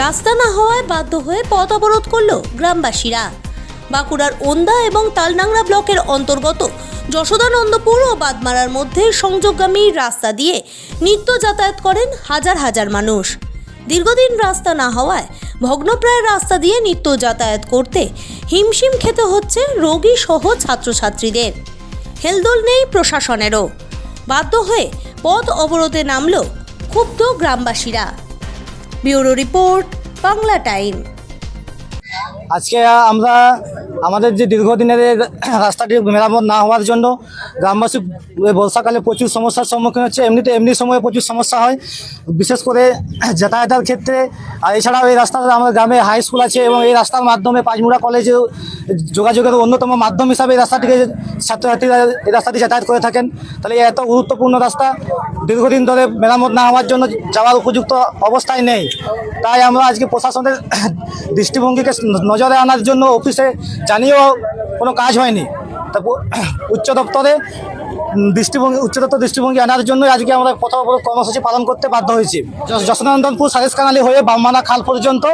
রাস্তা না হওয়ায় বাধ্য হয়ে পথ অবরোধ করল গ্রামবাসীরা। বাঁকুড়ার ওন্দা এবং তালনাংরা ব্লকের অন্তর্গত যশোদানন্দপুর ও বাদমারার মধ্যে সংযোগগামী রাস্তা দিয়ে নিত্য যাতায়াত করেন হাজার হাজার মানুষ। দীর্ঘদিন রাস্তা না হওয়ায় ভগ্নপ্রায় রাস্তা দিয়ে নিত্য যাতায়াত করতে হিমশিম খেতে হচ্ছে রোগী সহ ছাত্রছাত্রীদের। হেলদোল নেই প্রশাসনেরও। বাধ্য হয়ে পথ অবরোধে নামল ক্ষুব্ধ গ্রামবাসীরা। Bureau report Bangla time. আজকে আমরা আমাদের যে দীর্ঘদিনের রাস্তাটি মেরামত না হওয়ার জন্য গ্রামবাসী বর্ষাকালে প্রচুর সমস্যার সম্মুখীন হচ্ছে। এমনিতে এমনি সময়ে প্রচুর সমস্যা হয়। বিশেষ করে যাতায়াতের ক্ষেত্রে, আর এছাড়াও এই রাস্তাতে আমাদের গ্রামে হাই স্কুল আছে এবং এই রাস্তার মাধ্যমে পাঁচমুড়া কলেজে যোগাযোগের অন্যতম মাধ্যম হিসাবে এই রাস্তাটিকে ছাত্রছাত্রীরা এই রাস্তাটি যাতায়াত করে থাকেন। তাহলে এত গুরুত্বপূর্ণ রাস্তা দীর্ঘদিন ধরে মেরামত না হওয়ার জন্য যাওয়ার উপযুক্ত অবস্থায় নেই। তাই আমরা আজকে প্রশাসনের দৃষ্টিভঙ্গিকে নজরে আনার জন্য অফিসে জানিয়েও কোনো কাজ হয়নি। তা উচ্চ দপ্তরে দৃষ্টিভঙ্গি উচ্চতর দৃষ্টিভঙ্গি আনার জন্য আজকে আমরা প্রথম কর্মসূচি পালন করতে বাধ্য হয়েছি। যশ- যশোদানন্দনপুর সারেস কানালি হয়ে বামমানা খাল পর্যন্ত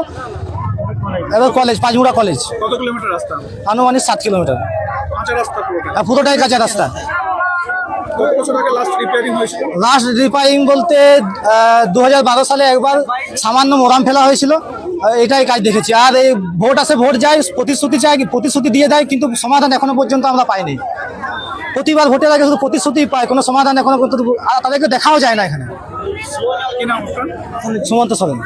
কলেজ পাঁচমুড়া কলেজ কত কিলোমিটার রাস্তা? আনুমানিক সাত কিলোমিটার। পুরোটাই কাঁচা রাস্তা। লাস্ট রিপেয়ারিং বলতে দু হাজার বারো সালে একবার সামান্য মোরাম ফেলা হয়েছিল। এটাই কাজ দেখেছি। আর এই ভোট আসে ভোট যায় প্রতিশ্রুতি চায় প্রতিশ্রুতি দিয়ে দেয় কিন্তু সমাধান এখনও পর্যন্ত আমরা পাইনি। প্রতিবার ভোটের আগে শুধু প্রতিশ্রুতি পায় কোনো সমাধান এখনও পর্যন্ত আর তাদেরকে দেখাও যায় না এখানে। সুমন্ত সরেন।